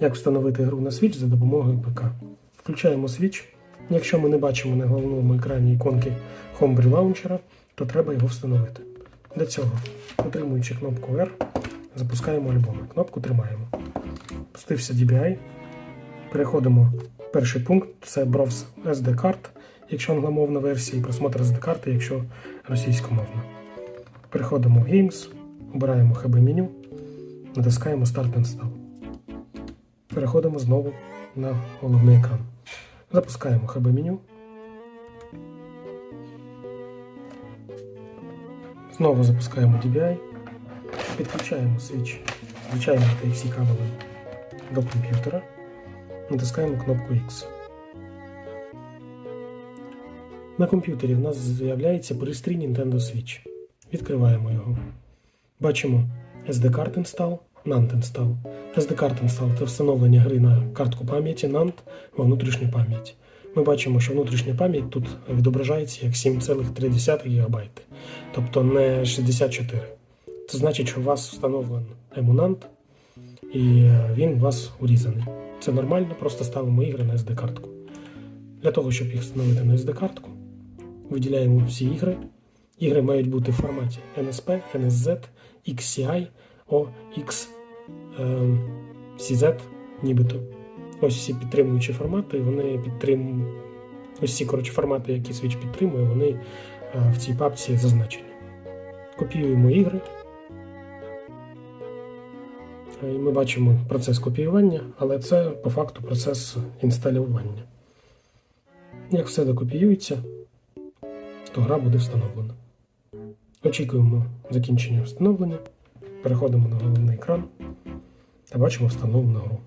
Як встановити гру на Switch за допомогою ПК. Включаємо Switch. Якщо ми не бачимо на головному екрані іконки Homebrew Launcher, то треба його встановити. Для цього, утримуючи кнопку R, запускаємо альбоми. Кнопку тримаємо. Пустився DBI. Переходимо. Перший пункт це Browse SD карт, якщо англомовна версія, і просмотр SD карти, якщо російськомовна. Переходимо в Games, обираємо HB меню, натискаємо Start Install. Переходимо знову на головний екран. Запускаємо HB меню. Знову запускаємо DBI. Підключаємо свіч звичайний Type-C кабелем до комп'ютера. Натискаємо кнопку X. На комп'ютері в нас з'являється пристрій Nintendo Switch. Відкриваємо його. Бачимо SD-карт Install, NAND Install. SD-карт Install це встановлення гри на картку пам'яті NAND во внутрішню пам'ять. Ми бачимо, що внутрішня пам'ять тут відображається як 7,3 ГБ, тобто не 64. Це значить, що у вас встановлений емунант і він у вас урізаний. Це нормально, просто ставимо ігри на SD-картку. Для того, щоб їх встановити на SD-картку, виділяємо всі ігри. Ігри мають бути в форматі NSP, NSZ, XCI, OX, ем, CZ, нібито. Ось всі підтримуючі формати, вони підтримують. Ось ці коротше, формати, які Switch підтримує, вони е, в цій папці зазначені. Копіюємо ігри. Е, І ми бачимо процес копіювання, але це по факту процес інсталювання. Як все докопіюється, то гра буде встановлена. Очікуємо закінчення встановлення, переходимо на головний екран та бачимо встановлену гру.